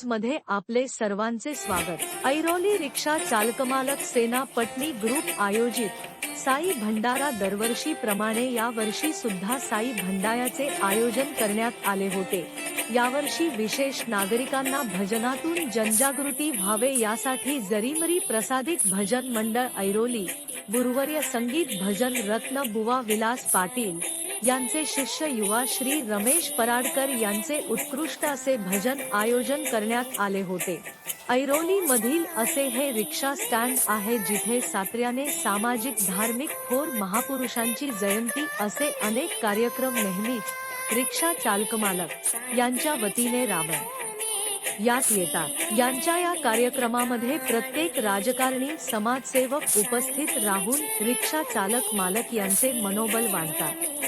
न्यूजमध्ये आपले सर्वांचे स्वागत. ऐरोली रिक्षा चालकमालक सेना पटनी ग्रुप आयोजित. साई भंडारा दरवर्षी प्रमाणे या वर्षी सुद्धा साई भंडायाचे आयोजन करण्यात आले होते. यावर्षी विशेष नागरिकांना भजनातून जनजागृती व्हावे यासाठी जरीमरी प्रसादित भजन मंडळ ऐरोली. गुरुवर्य संगीत भजन रत्न बुवा विलास पाटील. यांचे शिष्य युवा श्री रमेश पराडकर यांचे उत्कृष्ट असे भजन आयोजन करण्यात आले होते. ऐरोली मधील असे हे रिक्षा स्टँड आहे जिथे सात्र्याने सामाजिक धार्मिक थोर महापुरुषांची जयंती असे अनेक कार्यक्रम नेहमीच रिक्षा चालक मालक यांच्या वतीने राबवत यात येतात यांच्या या कार्यक्रमामध्ये प्रत्येक राजकारणी समाजसेवक उपस्थित राहून रिक्षा चालक मालक यांचे मनोबल वाढतात.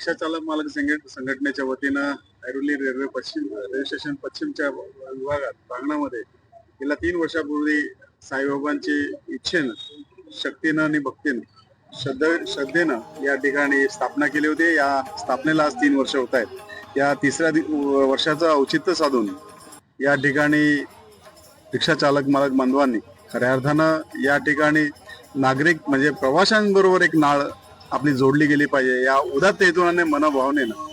रिक्षा चालक मालक संघट संघटनेच्या वतीनं ऐरोली रेल्वे पश्चिम रेल्वे स्टेशन पश्चिमच्या विभागात प्रांगणामध्ये गेल्या तीन वर्षापूर्वी साईबाबांची इच्छेनं शक्तीनं आणि भक्तीनं श्रद्ध श्रद्धेनं या ठिकाणी स्थापना केली होती. या स्थापनेला आज तीन वर्ष होत आहेत. या तिसऱ्या दि- वर्षाचं औचित्य साधून या ठिकाणी रिक्षा चालक मालक बांधवांनी खऱ्या अर्थानं या ठिकाणी नागरिक म्हणजे प्रवाशांबरोबर एक नाळ आपली जोडली गेली पाहिजे. या उदात्त हेतूने मनोभावनेनं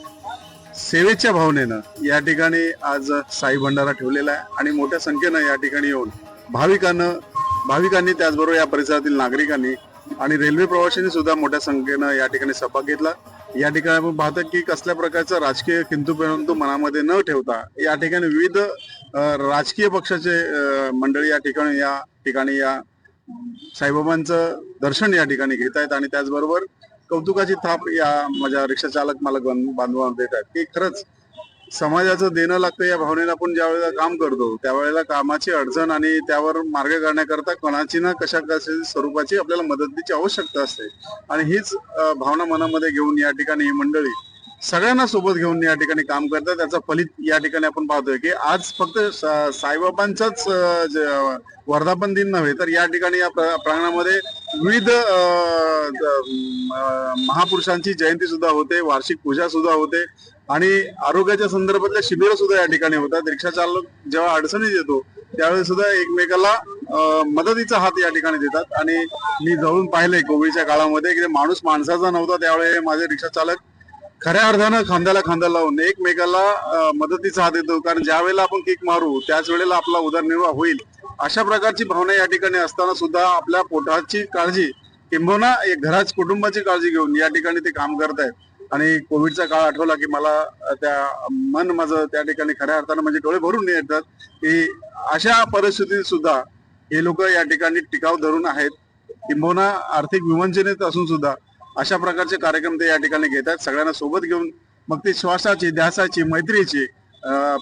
सेवेच्या भावनेनं या ठिकाणी आज साई भंडारा ठेवलेला आहे आणि मोठ्या संख्येनं या ठिकाणी येऊन भाविकांना भाविकांनी त्याचबरोबर या परिसरातील नागरिकांनी आणि रेल्वे प्रवाशांनी सुद्धा मोठ्या संख्येनं या ठिकाणी सहभाग घेतला. या ठिकाणी आपण पाहतो की कसल्या प्रकारचं राजकीय किंतु परंतु मनामध्ये न ठेवता या ठिकाणी विविध राजकीय पक्षाचे मंडळी या ठिकाणी या ठिकाणी या साईबाबांचं दर्शन या ठिकाणी घेत आहेत आणि त्याचबरोबर कौतुकाची थाप या माझ्या रिक्षा चालक मालक बांधवा बांधवांना देत आहेत. की खरंच समाजाचं देणं लागतं या भावनेनं आपण ज्या वेळेला काम करतो त्यावेळेला कामाची अडचण आणि त्यावर मार्ग काढण्याकरता कोणाची ना कशा कशा स्वरूपाची आपल्याला मदतीची आवश्यकता असते. आणि हीच भावना मनामध्ये घेऊन या ठिकाणी ही मंडळी सगळ्यांना सोबत घेऊन या ठिकाणी काम करतात. त्याचा फलित या ठिकाणी आपण पाहतोय की आज फक्त साईबाबांचाच वर्धापन दिन नव्हे तर या ठिकाणी या प्रांगणामध्ये विविध महापुरुषांची जयंती सुद्धा होते वार्षिक पूजा सुद्धा होते आणि आरोग्याच्या संदर्भातल्या शिबिर सुद्धा या ठिकाणी होतात. रिक्षा चालक जेव्हा अडचणीत येतो त्यावेळी सुद्धा एकमेकाला मदतीचा हात या ठिकाणी देतात. आणि मी जवळून पाहिलंय कोविडच्या काळामध्ये की माणूस माणसाचा नव्हता त्यावेळी माझे रिक्षा चालक खऱ्या अर्थानं खांद्याला खांदा लावून एकमेकाला मदतीचा हात देतो कारण ज्या वेळेला आपण किक मारू त्याच वेळेला आपला उदरनिर्वाह होईल. अशा प्रकारची भावना या ठिकाणी असताना सुद्धा आपल्या पोटाची काळजी किंबहुना एक घराच कुटुंबाची काळजी घेऊन या ठिकाणी ते काम करतायत आणि कोविडचा काळ आठवला की मला त्या मन माझं त्या ठिकाणी खऱ्या अर्थानं म्हणजे डोळे भरून येतात की अशा परिस्थितीत सुद्धा हे लोक या ठिकाणी टिकाव धरून आहेत. किंबहुना आर्थिक विवंचनेत असून सुद्धा अशा प्रकारचे कार्यक्रम ते या ठिकाणी घेत आहेत सगळ्यांना सोबत घेऊन मग ती श्वासाची ध्यासाची मैत्रीची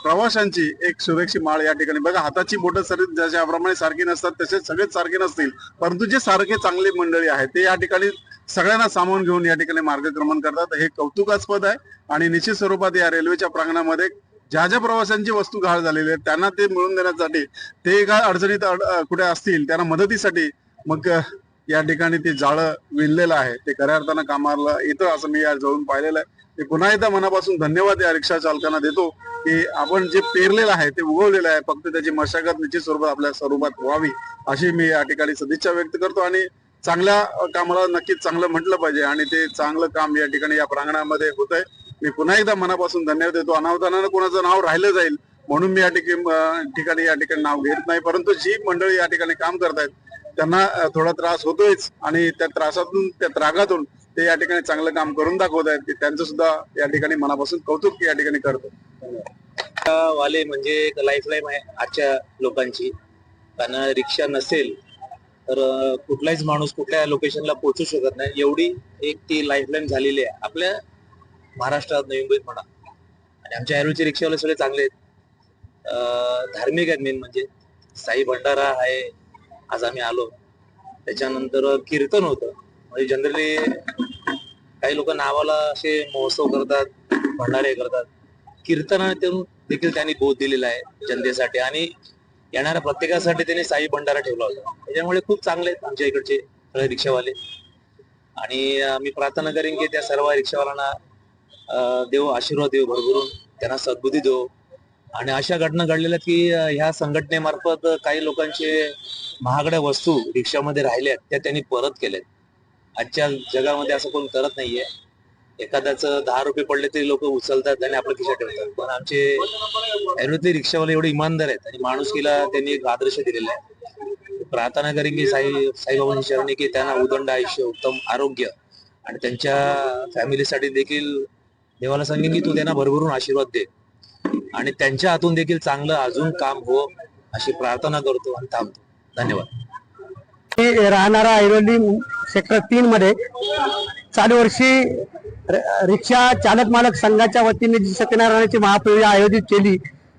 प्रवाशांची एक सुरक्षित माळ या ठिकाणी. बघा हाताची बोटं सर ज्याप्रमाणे सारखी नसतात तसेच सगळेच सारखे नसतील. परंतु जे सारखे चांगले मंडळी आहेत ते या ठिकाणी सगळ्यांना सामावून घेऊन या ठिकाणी मार्गक्रमण करतात. हे कौतुकास्पद आहे आणि निश्चित स्वरूपात या रेल्वेच्या प्रांगणामध्ये ज्या ज्या प्रवाशांची वस्तू घाळ झालेली आहे त्यांना ते मिळवून देण्यासाठी ते एका अडचणीत कुठे असतील त्यांना मदतीसाठी मग या ठिकाणी ते जाळं विणलेलं आहे. ते खऱ्या अर्थानं कामाला येतं असं मी या जवळून पाहिलेलं आहे. ते पुन्हा एकदा मनापासून धन्यवाद या रिक्षा चालकांना देतो की आपण जे पेरलेलं आहे ते उगवलेलं आहे. फक्त त्याची मशागत निश्चित स्वरूपात आपल्या स्वरूपात व्हावी अशी मी या ठिकाणी सदिच्छा व्यक्त करतो आणि चांगल्या कामाला नक्कीच चांगलं म्हटलं पाहिजे आणि ते चांगलं काम या ठिकाणी या प्रांगणामध्ये होत आहे. मी पुन्हा एकदा मनापासून धन्यवाद देतो. अनावधानानं कोणाचं नाव राहिलं जाईल म्हणून मी या ठिकाणी ठिकाणी या ठिकाणी नाव घेत नाही. परंतु जी मंडळी या ठिकाणी काम करतायत त्यांना थोडा त्रास होतोयच आणि त्या त्रासातून त्या त्रागातून ते या ठिकाणी चांगलं काम करून दाखवत आहेत त्यांचं सुद्धा या ठिकाणी मनापासून कौतुक या ठिकाणी करतो. वाले म्हणजे एक लाईफलाईन आहे आजच्या लोकांची. कारण रिक्षा नसेल तर कुठलाच माणूस कुठल्या लोकेशनला पोहोचू शकत नाही. एवढी एक ती लाईफ लाईन झालेली आहे. आपल्या महाराष्ट्रात नवी मुंबईत म्हणा. आणि आमच्या ऐरोचे रिक्षावाले सगळे चांगले आहेत. धार्मिक आहेत मेन म्हणजे. साई भंडारा आहे आज आम्ही आलो. त्याच्यानंतर कीर्तन होतं. म्हणजे जनरली काही लोक नावाला असे महोत्सव करतात भंडारे करतात. कीर्तनातून देखील त्यांनी बोध दिलेला आहे जनतेसाठी आणि येणाऱ्या प्रत्येकासाठी त्यांनी साई भंडारा ठेवला होता. त्याच्यामुळे खूप चांगले आहेत आमच्या इकडचे सगळे रिक्षावाले. आणि मी प्रार्थना करेन की त्या सर्व रिक्षावाल्यांना देव आशीर्वाद देव भरभरून त्यांना सद्बुद्धी देव. आणि अशा घटना घडलेल्या की ह्या संघटनेमार्फत काही लोकांचे महागड्या वस्तू रिक्षामध्ये राहिल्यात त्या त्यांनी परत केल्यात आजच्या जगामध्ये असं कोण करत नाहीये. एखाद्याच दहा रुपये पडले तरी लोक उचलतात आणि आपल्या खिशात ठेवतात. पण आमचे ऐरोतले रिक्षावाले एवढे इमानदार आहेत आणि माणुसकीला त्यांनी एक आदर्श दिलेला आहे. प्रार्थना करेन की साई साईबाबांची चरणी की त्यांना उदंड आयुष्य उत्तम आरोग्य आणि त्यांच्या फॅमिलीसाठी देखील देवाला सांगेन की तू त्यांना भरभरून आशीर्वाद दे. आणि त्यांच्या हातून देखील चांगलं अजून काम हो अशी प्रार्थना करतो आणि थांबतो. धन्यवाद. राहणारा ऐरोली सेक्टर तीन मध्ये चालू वर्षी रिक्षा चालक मालक संघाच्या वतीने जी सत्यनारायणाची महापूजा आयोजित केली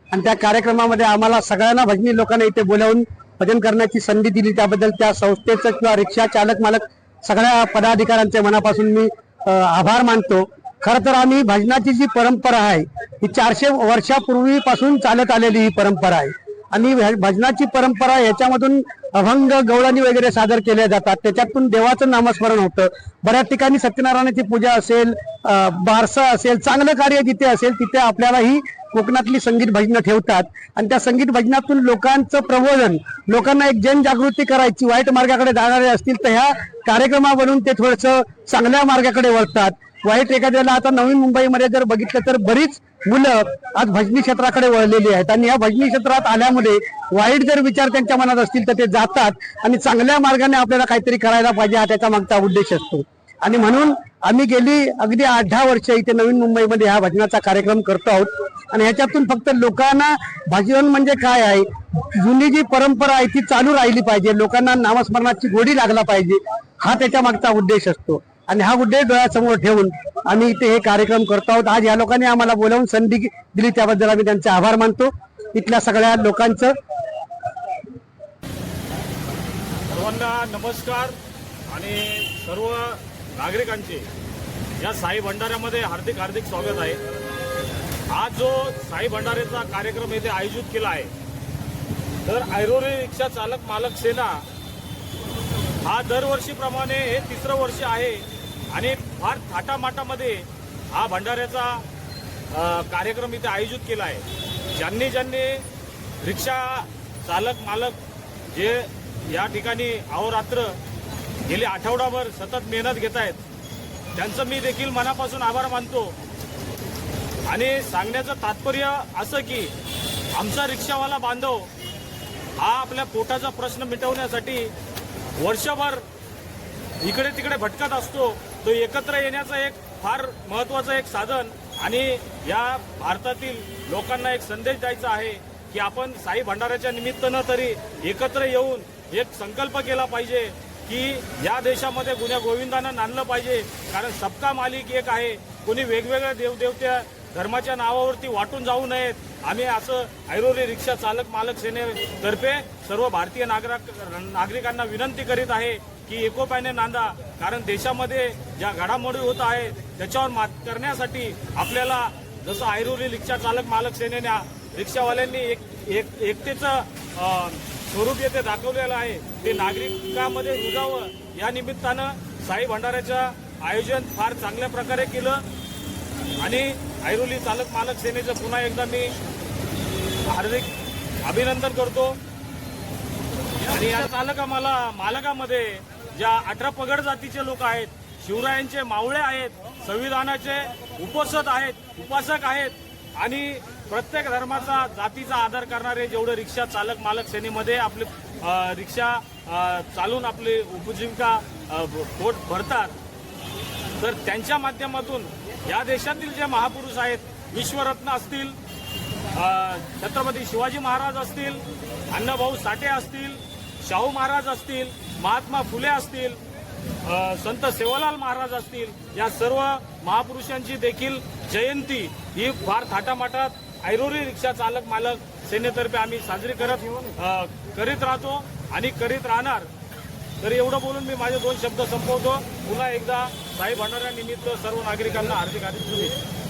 आणि त्या कार्यक्रमामध्ये आम्हाला सगळ्यांना भजनी लोकांना इथे बोलावून भजन करण्याची संधी दिली. त्याबद्दल त्या संस्थेचं किंवा रिक्षा चालक मालक सगळ्या पदाधिकाऱ्यांचे मनापासून मी आभार मानतो. खर तर आम्ही भजनाची जी परंपरा आहे ही चारशे वर्षापूर्वीपासून चालत आलेली ही परंपरा आहे. आणि भजनाची परंपरा याच्यामधून अभंग गवळणी वगैरे सादर केल्या जातात. त्याच्यातून देवाचं नामस्मरण होतं. बऱ्याच ठिकाणी सत्यनारायणाची पूजा असेल बारसा असेल चांगलं कार्य जिथे असेल तिथे आपल्याला ही कोकणातली संगीत भजनं ठेवतात. आणि त्या संगीत भजनातून लोकांचं प्रबोधन लोकांना एक जनजागृती करायची वाईट मार्गाकडे जाणारे असतील तर ह्या कार्यक्रमावरून ते थोडंसं चांगल्या मार्गाकडे वळतात. वाईट एखाद्याला आता नवीन मुंबईमध्ये जर बघितलं तर बरीच मुलं आज भजनी क्षेत्राकडे वळलेली आहेत. आणि या भजनी क्षेत्रात आल्यामुळे वाईट जर विचार त्यांच्या मनात असतील तर ते जातात आणि चांगल्या मार्गाने आपल्याला काहीतरी करायला पाहिजे हा त्याचा मागचा उद्देश असतो. आणि म्हणून आम्ही गेली अगदी आठ दहा वर्ष इथे नवीन मुंबईमध्ये हा भजनाचा कार्यक्रम करतो आहोत. आणि ह्याच्यातून फक्त लोकांना भजन म्हणजे काय आहे? जुनी जी परंपरा आहे ती चालू राहिली पाहिजे. लोकांना नामस्मरणाची गोडी लागला पाहिजे. हा त्याच्या मागचा उद्देश असतो. आणि हा उद्देश डोळ्यासमोर ठेवून आम्ही इथे हे कार्यक्रम करतो आहोत. आज या लोकांनी आम्हाला बोलावून संधी दिली. त्याबद्दल आम्ही त्यांचे आभार मानतो. इथल्या सगळ्या लोकांचं सर्वांना नमस्कार आणि सर्व नागरिकांचे या साई भंडाऱ्यामध्ये हार्दिक हार्दिक स्वागत आहे. आज जो साई भंडाऱ्याचा कार्यक्रम येथे आयोजित केला आहे तर ऐरोली रिक्षा चालक मालक सेना हा दरवर्षीप्रमाणे हे तिसरं वर्ष आहे. आणि फार थाटामाटामध्ये हा भंडाऱ्याचा कार्यक्रम इथे आयोजित केला आहे. ज्यांनी ज्यांनी रिक्षा चालक मालक जे या ठिकाणी अहोरात्र गेले आठवडाभर सतत मेहनत घेत आहेत त्यांचं मी देखील मनापासून आभार मानतो. आणि सांगण्याचं तात्पर्य असं की आमचा रिक्षावाला बांधव हा आपल्या पोटाचा प्रश्न मिटवण्यासाठी वर्षभर इकडे तिकडे भटकत असतो. तो एकत्र येण्याचं एक फार महत्वाचं एक साधन आणि या भारतातील लोकांना एक संदेश द्यायचा आहे की आपण साई भंडाऱ्याच्या निमित्तानं तरी एकत्र येऊन एक संकल्प केला पाहिजे की या देशामध्ये गुन्ह्या गोविंदानं नांदलं पाहिजे. कारण सबका मालिक एक आहे. कोणी वेगवेगळ्या देवदेवत्या धर्माच्या नावावरती वाटून जाऊ नयेत. आम्ही असं ऐरोली रिक्षा चालक मालक सेनेतर्फे सर्व भारतीय नागरिक नागरिकांना विनंती करीत आहे की एकोप्याने नांदा. कारण देशामध्ये ज्या घडामोडी होत आहेत त्याच्यावर मात करण्यासाठी आपल्याला जसं ऐरोली रिक्षा चालक मालक सेनेने रिक्षावाल्यांनी एक एक एकतेचं स्वरूप येथे दाखवलेलं आहे. ते नागरिकांमध्ये रुजावं. या निमित्तानं साई भंडाऱ्याचं आयोजन फार चांगल्या प्रकारे केलं. आणि ऐरोली चालक मालक सेनेचं पुन्हा एकदा मी हार्दिक अभिनंदन करतो. आणि या का मला मालकामध्ये ज्या अठरा पगड जातीचे लोक आहेत शिवरायांचे मावळे आहेत संविधानाचे उपोषक आहेत उपासक आहेत आणि प्रत्येक धर्माचा जातीचा आदर करणारे जेवढे रिक्षा चालक मालक सेनेमध्ये आपले रिक्षा चालून आपली उपजीविका पोट भरतात. तर त्यांच्या माध्यमातून या देशातील जे महापुरुष आहेत विश्वरत्न असतील छत्रपती शिवाजी महाराज असतील अण्णाभाऊ साठे असतील शाहू महाराज असतील महात्मा फुले असतील संत सेवालाल महाराज असतील या सर्व महापुरुषांची देखील जयंती ही फार थाटामाटात ऐरोरी रिक्षा चालक मालक सेनेतर्फे आम्ही साजरी करत करीत राहतो आणि करीत राहणार. तर एवढं बोलून मी माझे दोन शब्द संपवतो. पुन्हा एकदा साई भंडाऱ्यानिमित्त सर्व नागरिकांना हार्दिक हार्दिक शुभेच्छा.